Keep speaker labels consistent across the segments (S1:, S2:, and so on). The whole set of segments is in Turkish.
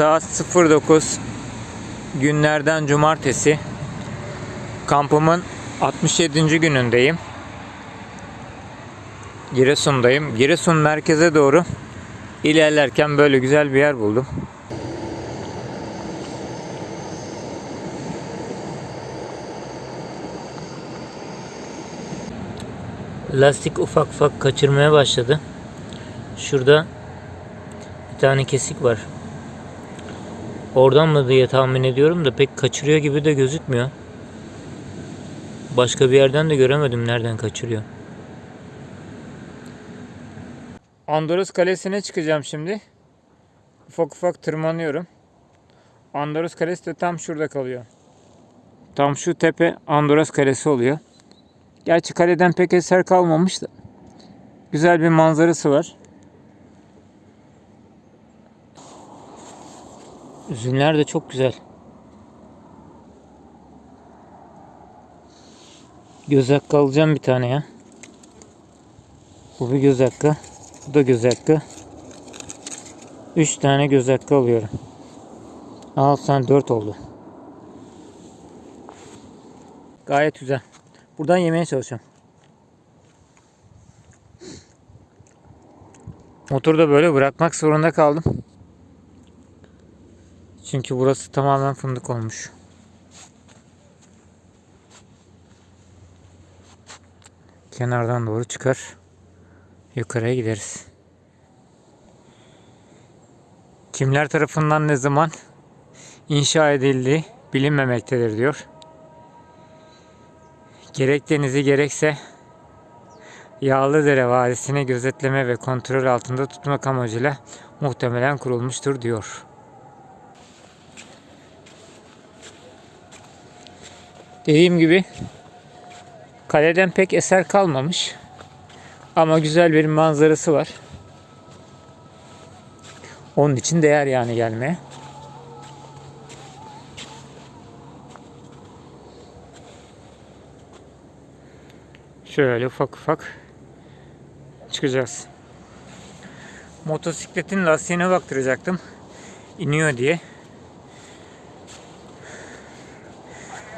S1: Saat 09 günlerden cumartesi. Kampımın 67. günündeyim. Giresun'dayım. Giresun merkeze doğru ilerlerken böyle güzel bir yer buldum. Lastik ufak ufak kaçırmaya başladı. Şurada bir tane kesik var. Oradan mı diye tahmin ediyorum da pek kaçırıyor gibi de gözükmüyor. Başka bir yerden de göremedim nereden kaçırıyor. Andorus Kalesi'ne çıkacağım şimdi. Ufak ufak tırmanıyorum. Andorus Kalesi de tam şurada kalıyor. Tam şu tepe Andorus Kalesi oluyor. Gerçi kaleden pek eser kalmamış da. Güzel bir manzarası var. Üzümler de çok güzel. Göz hakkı alacağım bir tane ya. Bu bir göz hakkı. Bu da göz hakkı. Üç tane göz hakkı alıyorum. Al sen dört oldu. Gayet güzel. Buradan yemeye çalışacağım. Motoru da böyle bırakmak zorunda kaldım. Çünkü burası tamamen fındık olmuş. Kenardan doğru çıkar. Yukarıya gideriz. Kimler tarafından ne zaman inşa edildiği bilinmemektedir diyor. Gerek denizi gerekse Yağlıdere Vadisi'ni gözetleme ve kontrol altında tutmak amacıyla muhtemelen kurulmuştur diyor. Dediğim gibi kaleden pek eser kalmamış. Ama güzel bir manzarası var. Onun için değer yani gelmeye. Şöyle ufak ufak çıkacağız. Motosikletin lastiğine baktıracaktım. İniyor diye.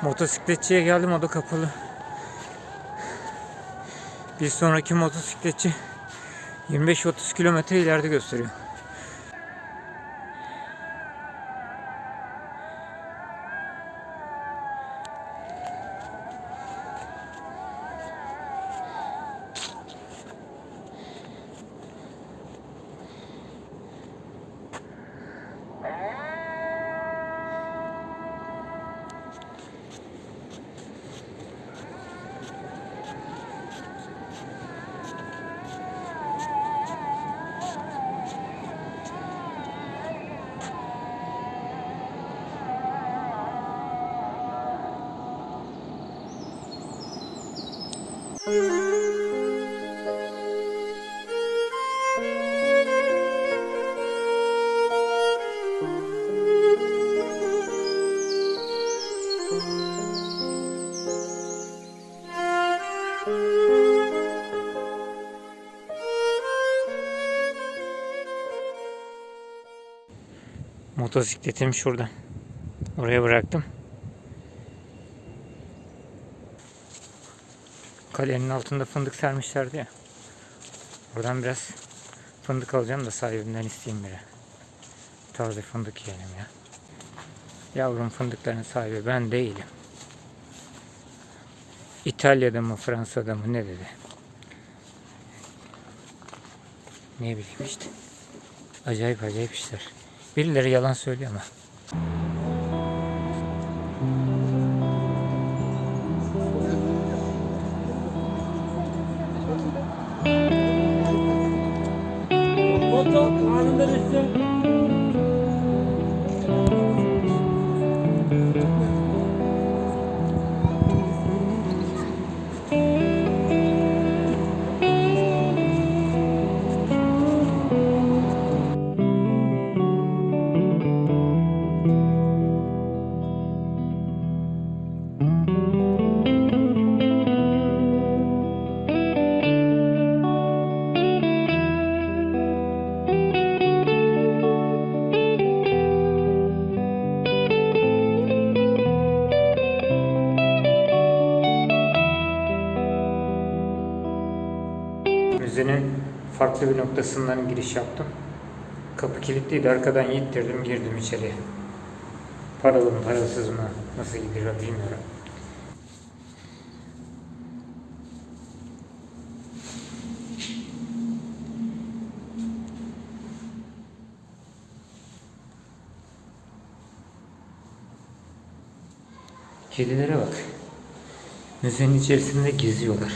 S1: Motosikletçiye geldim o da kapalı. Bir sonraki motosikletçi 25-30 kilometre ileride gösteriyor. Motosikletimi şurada. Oraya bıraktım. Kalenin altında fındık sermişlerdi ya. Buradan biraz fındık alacağım da sahibinden isteyeyim biri. Taze fındık yiyelim ya. Yavrum fındıkların sahibi ben değilim. İtalya'da mı Fransa'da mı ne dedi. Ne bileyim işte. Acayip acayip işler. Birileri yalan söylüyor ama.
S2: Foto anında resim.
S1: Müzenin farklı bir noktasından giriş yaptım. Kapı kilitliydi. Arkadan yittirdim. Girdim içeriye. Paralı mı parasız mı nasıl gidiyor bilmiyorum. Kedilere bak. Müzenin içerisinde geziyorlar.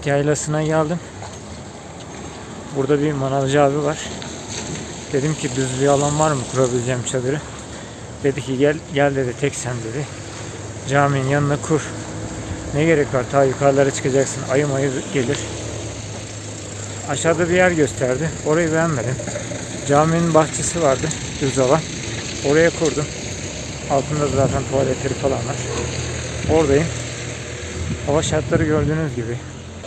S1: Cümmet Yaylası'na geldim. Burada bir manavcı abi var. Dedim ki düz bir alan var mı kurabileceğim çadırı? Dedi ki gel gel dedi tek sen dedi. Caminin yanına kur. Ne gerek var ta yukarılara çıkacaksın ayı mayı gelir. Aşağıda bir yer gösterdi. Orayı beğenmedim. Caminin bahçesi vardı düz alan. Oraya kurdum. Altında da zaten tuvaletleri falan var. Oradayım. Hava şartları gördüğünüz gibi.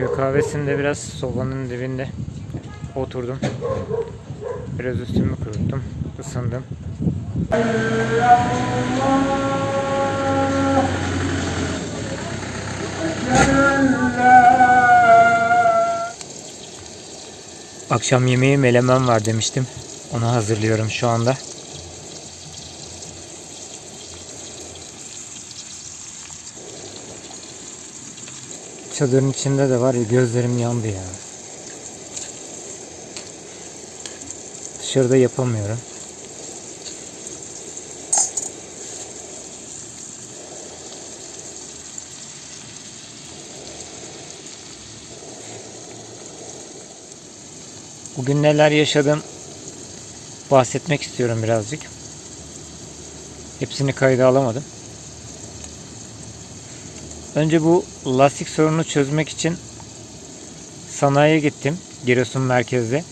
S1: Köy kahvesinde biraz sobanın dibinde oturdum. Biraz üstümü kuruttum, ısındım. Akşam yemeği melemen var demiştim. Onu hazırlıyorum şu anda. Çadırın içinde de var ya gözlerim yandı ya. Dışarıda yapamıyorum. Bugün neler yaşadım bahsetmek istiyorum birazcık. Hepsini kayda alamadım. Önce bu lastik sorununu çözmek için sanayiye gittim. Giresun merkezde.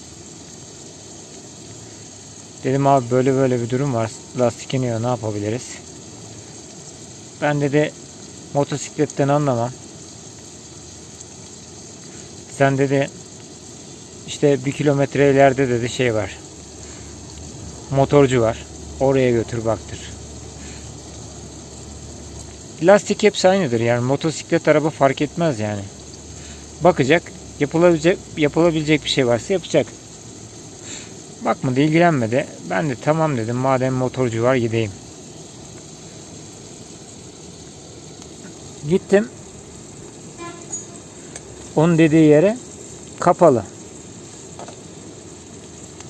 S1: Dedim abi böyle böyle bir durum var. Lastik iniyor ne yapabiliriz? Ben de motosikletten anlamam. Sen dedi işte bir kilometre ileride dedi şey var. Motorcu var. Oraya götür baktır. Lastik hepsi aynıdır yani motosiklet araba fark etmez yani. Bakacak, yapılabilecek yapılabilecek bir şey varsa yapacak. Bakmadı, ilgilenmedi. Ben de tamam dedim madem motorcu var gideyim. Gittim. Onun dediği yere kapalı.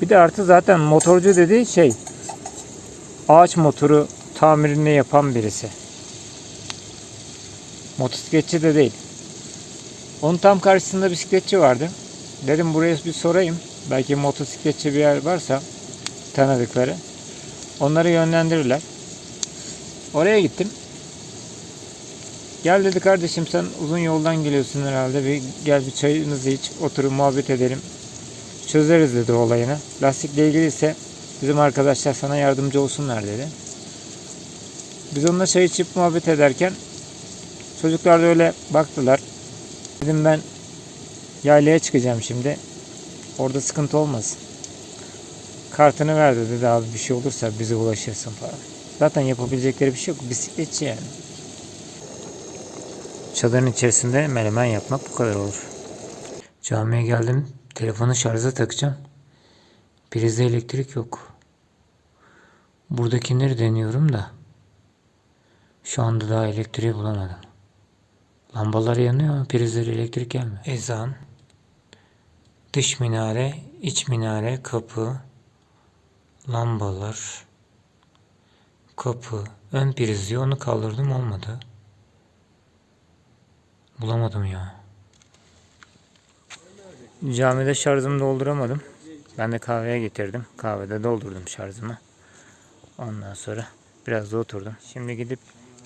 S1: Bir de artı zaten motorcu dediği şey ağaç motoru tamirini yapan birisi. Motosikletçi de değil. Onun tam karşısında bisikletçi vardı. Dedim buraya bir sorayım. Belki motosikletçi bir yer varsa tanıdıkları. Onları yönlendirirler. Oraya gittim. Gel dedi kardeşim sen uzun yoldan geliyorsun herhalde. Bir gel bir çayınızı iç, oturup muhabbet edelim. Çözeriz dedi olayını. Lastikle ilgili bizim arkadaşlar sana yardımcı olsunlar dedi. Biz onunla çay içip muhabbet ederken çocuklar da öyle baktılar. Dedim ben yaylaya çıkacağım şimdi. Orada sıkıntı olmasın. Kartını ver dedi abi bir şey olursa bize ulaşırsın falan. Zaten yapabilecekleri bir şey yok. Bisikletçi yani. Çadırın içerisinde menemen yapmak bu kadar olur. Camiye geldim. Telefonu şarja takacağım. Prizde elektrik yok. Buradakileri deniyorum da. Şu anda daha elektriği bulamadım. Lambalar yanıyor ama prizlere elektrik gelmiyor. Ezan. Dış minare, iç minare, kapı, lambalar. Kapı, ön priz diyor. Onu kaldırdım olmadı. Bulamadım ya. Camide şarjımı dolduramadım. Ben de kahveye getirdim. Kahvede doldurdum şarjımı. Ondan sonra biraz da oturdum. Şimdi gidip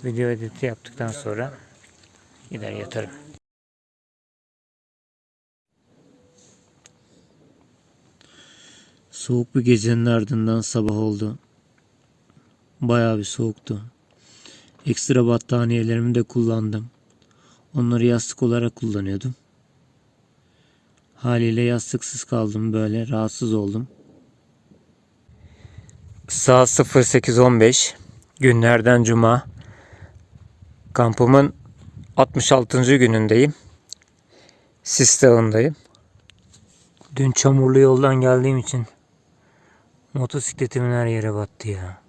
S1: video editi yaptıktan sonra gider yatarım. Soğuk bir gecenin ardından sabah oldu. Bayağı bir soğuktu. Ekstra battaniyelerimi de kullandım. Onları yastık olarak kullanıyordum. Haliyle yastıksız kaldım böyle rahatsız oldum. Saat 08.15 günlerden cuma. Kampımın 66. günündeyim. Sis Dağı'ndayım. Dün çamurlu yoldan geldiğim için motosikletimin her yere battı ya.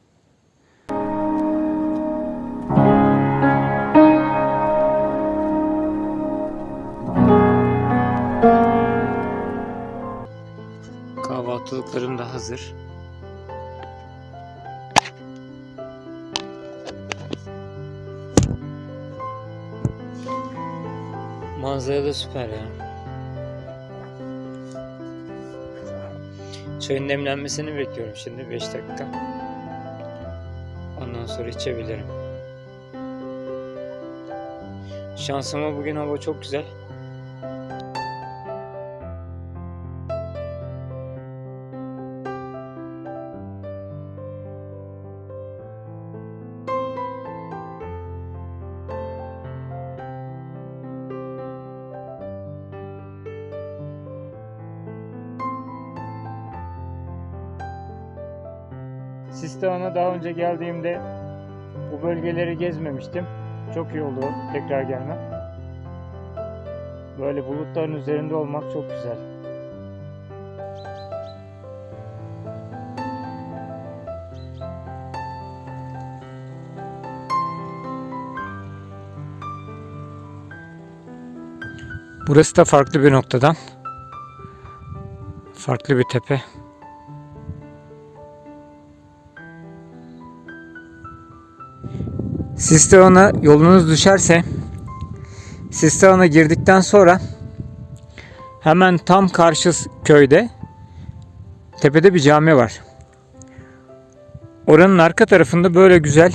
S1: Kahvaltılıklarım da hazır. Manzara da süper ya. Çayın demlenmesini bekliyorum şimdi 5 dakika. Ondan sonra içebilirim. Şansıma bugün hava çok güzel. Önce geldiğimde bu bölgeleri gezmemiştim. Çok iyi oldu tekrar gelmem. Böyle bulutların üzerinde olmak çok güzel. Burası da farklı bir noktadan. Farklı bir tepe. Sisteon'a yolunuz düşerse Sisteon'a girdikten sonra hemen tam karşı köyde tepede bir cami var. Oranın arka tarafında böyle güzel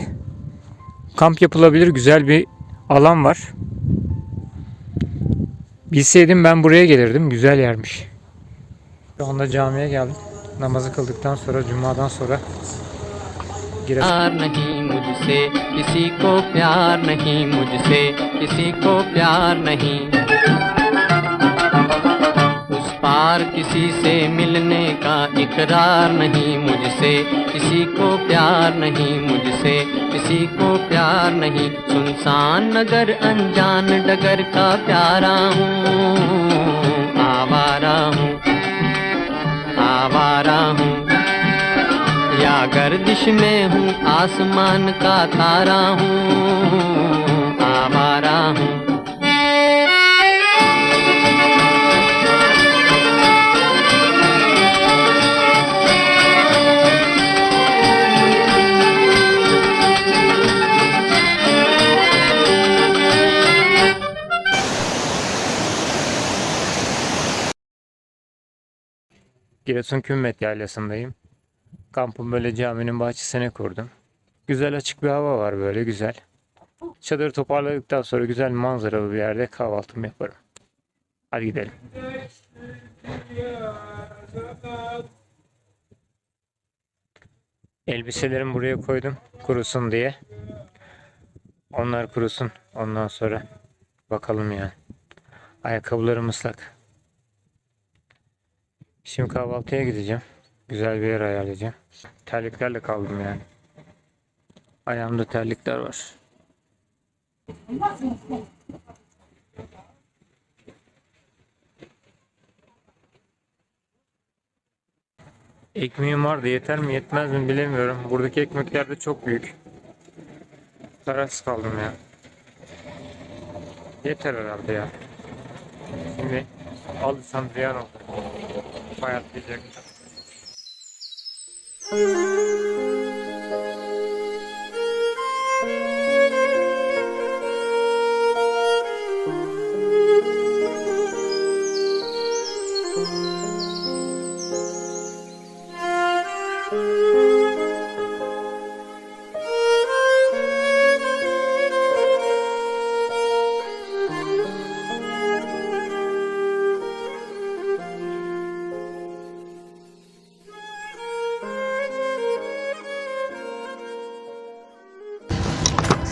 S1: kamp yapılabilir güzel bir alan var. Bilseydim ben buraya gelirdim. Güzel yermiş. Şu anda camiye geldim. Namazı kıldıktan sonra, cumadan sonra.
S3: प्यार नहीं मुझसे, किसी को प्यार नहीं मुझसे, किसी को प्यार नहीं। उस पार किसी से मिलने का इकरार नहीं मुझसे, किसी को प्यार नहीं मुझसे, किसी को प्यार नहीं। सुनसान नगर अनजान डगर का प्यारा हूँ, आवारा हूँ। गर्दिश में हूँ आसमान का तारा हूँ आवारा हूँ
S1: Giresun Kümmet Yaylası'ndayım. Kampım böyle caminin bahçesine kurdum. Güzel açık bir hava var böyle güzel. Çadırı toparladıktan sonra güzel manzaralı bir yerde kahvaltımı yaparım. Hadi gidelim. Elbiselerimi buraya koydum kurusun diye. Onlar kurusun. Ondan sonra bakalım yani. Ayakkabılarım ıslak. Şimdi kahvaltıya gideceğim. Güzel bir yer ayarlayacağım. Terliklerle kaldım yani. Ayağımda terlikler var. Ekmeğim vardı yeter mi yetmez mi bilemiyorum. Buradaki ekmekler de çok büyük. Kararsız kaldım ya. Yeter herhalde ya. Şimdi alırsam ziyan olur. Bayatlayacak. Música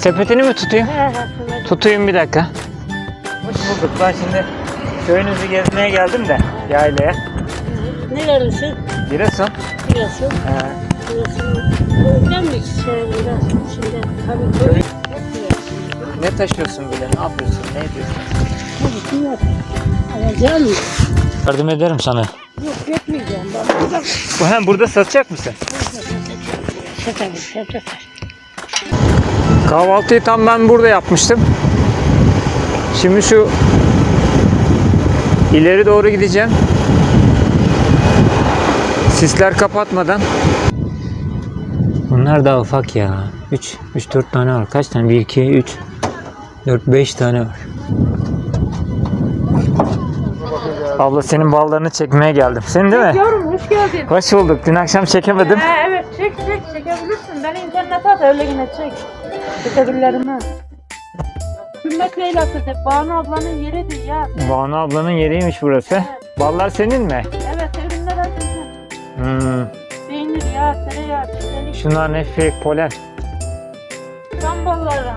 S1: Sepetini mi tutayım? Tutayım bir dakika. Hoş bulduk. Ben şimdi köyünüzü gezmeye geldim de yaylaya.
S2: Nerelisin?
S1: Giresun.
S2: Biliyorsun.
S1: He.
S2: Biliyorsun. Köyden mi biraz şimdi? Tabii köy.
S1: Ne taşıyorsun böyle? Ne yapıyorsun? Ne ediyorsun?
S2: Tabii ki yok. Alacağım mı?
S1: Yardım ederim sana.
S2: Yok yapmayacağım. Ben burada
S1: Bu hem burada satacak mısın?
S2: satarım. Satarım.
S1: Kahvaltıyı tam ben burada yapmıştım. Şimdi şu ileri doğru gideceğim. Sisler kapatmadan. Bunlar daha ufak ya. 3 3 4 tane var. Kaç tane? 1 2 3 4 5 tane var. Abla senin ballarını çekmeye geldim. Senin değil mi?
S4: Yavrum hoş geldin.
S1: Hoş bulduk. Dün akşam çekemedim.
S4: Ha, evet çek çek çekebilirsin. Ben internete at öyle yine çek. Ha. Ümmet Leyla'sı de Banu ablanın yeridir ya.
S1: Banu ablanın yeriymiş burası. Ballar senin mi?
S4: Evet ürünler atıyorsun.
S1: Hmm.
S4: Peynir, yağ, tereyağı, çiçelik,
S1: Şunlar ne fake polen.
S4: tam balları,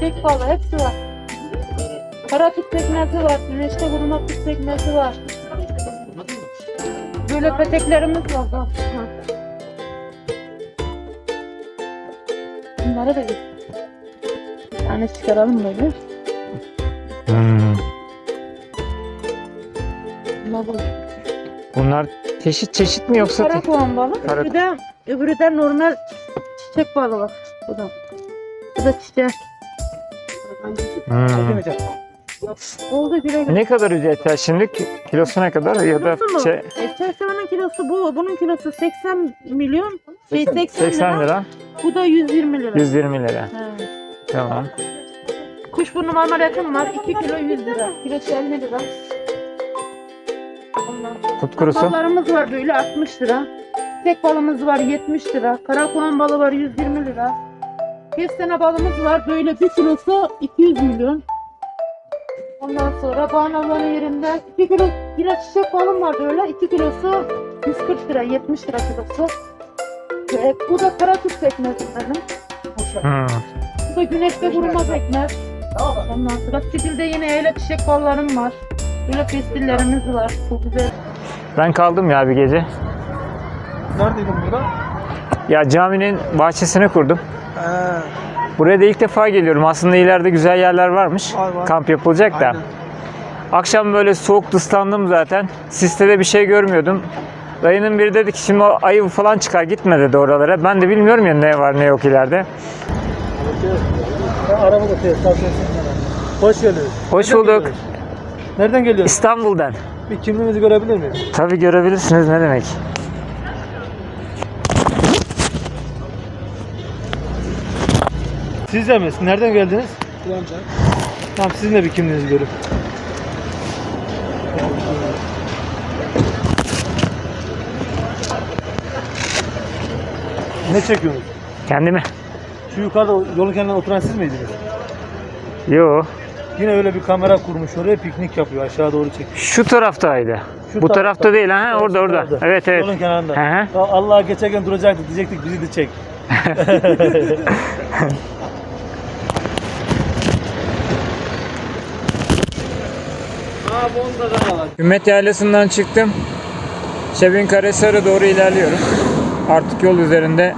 S4: tek balı hepsi var. Kara tut pekmezi var, güneşte vurma tut pekmezi var. Böyle peteklerimiz var. Bunları da bir tane çıkaralım böyle.
S1: Hmm.
S4: Bunlar
S1: çeşit çeşit mi yoksa?
S4: Kara koğan balığı.
S1: Kara-
S4: Öbürü de, öbürü de normal çiçek balığı bak. Bu da. Bu da çiçek.
S1: Hmm.
S4: Oldu güle güle.
S1: Ne kadar ücretler şimdi? Ki- Kilosu ne kadar ya da şey,
S4: E, çerçevenin kilosu bu. Bunun kilosu 80 milyon. Şey 80,
S1: 80
S4: lira.
S1: lira,
S4: Bu da 120 lira.
S1: 120 lira.
S4: He.
S1: Tamam.
S4: Kuşburnu marmaratim var. 2 kilo 100 lira. Kilosu 50 lira.
S1: Kut kurusu.
S4: Ballarımız var böyle 60 lira. Tek balımız var 70 lira. Karakoğan balı var 120 lira. Kestane balımız var böyle bir kilosu 200 milyon. Ondan sonra bağnaların yerinde 2 kilo yine çiçek balım var böyle 2 kilosu 140 lira 70 lira kilosu. Ve bu da kara tut pekmezi benim.
S1: Hmm.
S4: Bu da güneşte kuruma pekmez. Ondan sonra şekilde yine öyle çiçek ballarım var. Böyle pestillerimiz var. Çok güzel.
S1: Ben kaldım ya bir gece.
S5: Neredeydin burada?
S1: Ya caminin bahçesine kurdum. Buraya da ilk defa geliyorum. Aslında ileride güzel yerler varmış.
S5: Var, var.
S1: Kamp yapılacak da.
S5: Aynen.
S1: Akşam böyle soğuk ıslandım zaten. Siste de bir şey görmüyordum. Dayının biri dedi ki şimdi o ayı falan çıkar gitme dedi oralara. Ben de bilmiyorum ya ne var ne yok ileride.
S5: Ben arabada tesisat Hoş geldiniz.
S1: Hoş
S5: Nereden
S1: bulduk.
S5: geliyorsunuz? Nereden geliyorsunuz?
S1: İstanbul'dan.
S5: Bir kimliğinizi görebilir miyim?
S1: Tabii görebilirsiniz ne demek.
S5: Siz de mi? Nereden geldiniz? Tamam sizin de bir kimliğinizi görün. Ne çekiyorsunuz?
S1: Kendimi.
S5: Şu yukarıda yolun kenarında oturan siz miydiniz?
S1: Yo.
S5: Yine öyle bir kamera kurmuş oraya piknik yapıyor aşağı doğru çekiyor.
S1: Şu taraftaydı.
S5: Şu
S1: Bu
S5: tarafta.
S1: tarafta değil ha orada orada.
S5: tarafta.
S1: Evet evet.
S5: Yolun kenarında.
S1: Hı hı.
S5: Ya Allah'a geçerken duracaktık diyecektik bizi de çek.
S1: Ümmet Yaylası'ndan çıktım. Şebin Karahisar'a doğru ilerliyorum. Artık yol üzerinde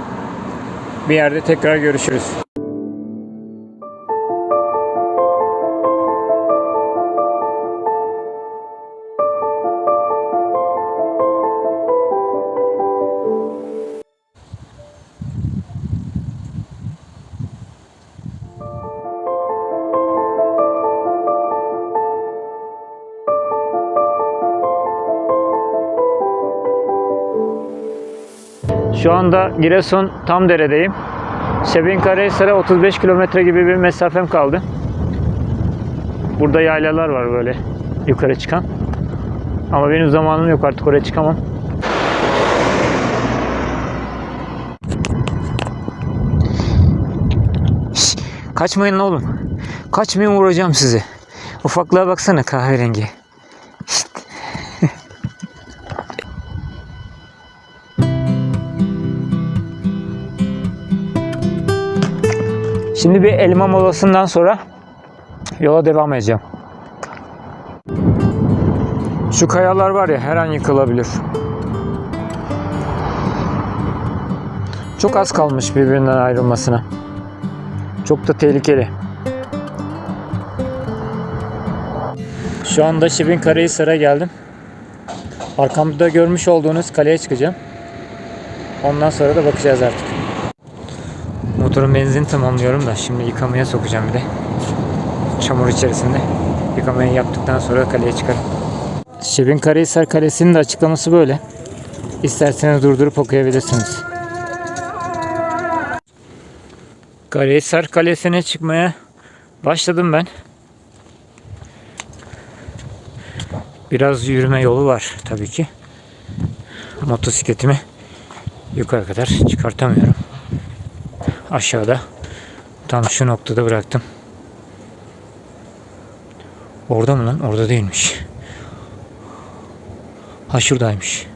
S1: bir yerde tekrar görüşürüz. Şu anda Giresun Tamdere'deyim. Şebin Karahisar'a 35 kilometre gibi bir mesafem kaldı. Burada yaylalar var böyle yukarı çıkan. Ama benim zamanım yok artık oraya çıkamam. Şş, kaçmayın oğlum. Kaçmayın vuracağım sizi. Ufaklığa baksana kahverengi. Şimdi bir elma molasından sonra yola devam edeceğim. Şu kayalar var ya her an yıkılabilir. Çok az kalmış birbirinden ayrılmasına. Çok da tehlikeli. Şu anda Şibin Karahisar'a geldim. Arkamda görmüş olduğunuz kaleye çıkacağım. Ondan sonra da bakacağız artık. Motorun benzin tamamlıyorum da şimdi yıkamaya sokacağım bir de. Çamur içerisinde. Yıkamayı yaptıktan sonra kaleye çıkarım. Şebin Karahisar Kalesi'nin de açıklaması böyle. İsterseniz durdurup okuyabilirsiniz. Karahisar Kalesi'ne çıkmaya başladım ben. Biraz yürüme yolu var tabii ki. Motosikletimi yukarı kadar çıkartamıyorum. Aşağıda tam şu noktada bıraktım. Orada mı lan? Orada değilmiş. Ha şuradaymış.